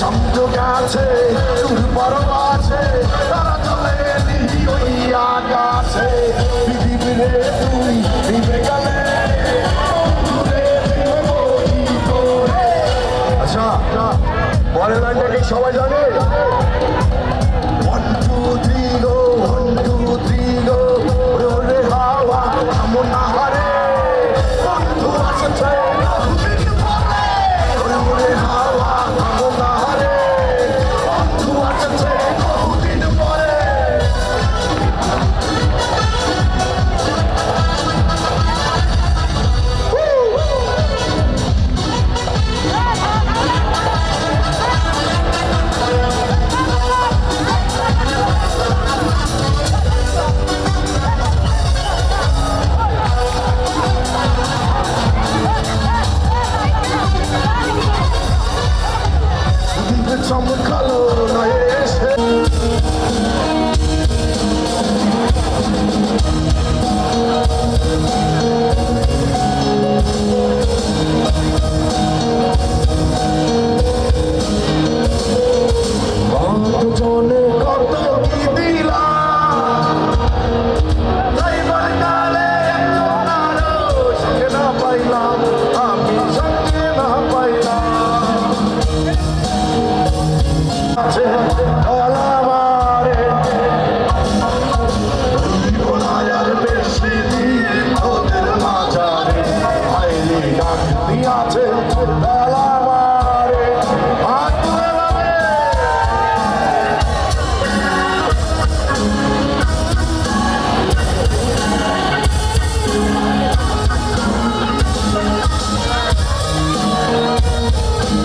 সংযোগ আছে দুর্বরব আছে তারা চলে ওই আকাশে পৃথিবীরে তুই দিবে গেলে আচ্ছা পরের লাইনটা সবাই জানে? ওয়ান টু থ্রি হাওয়া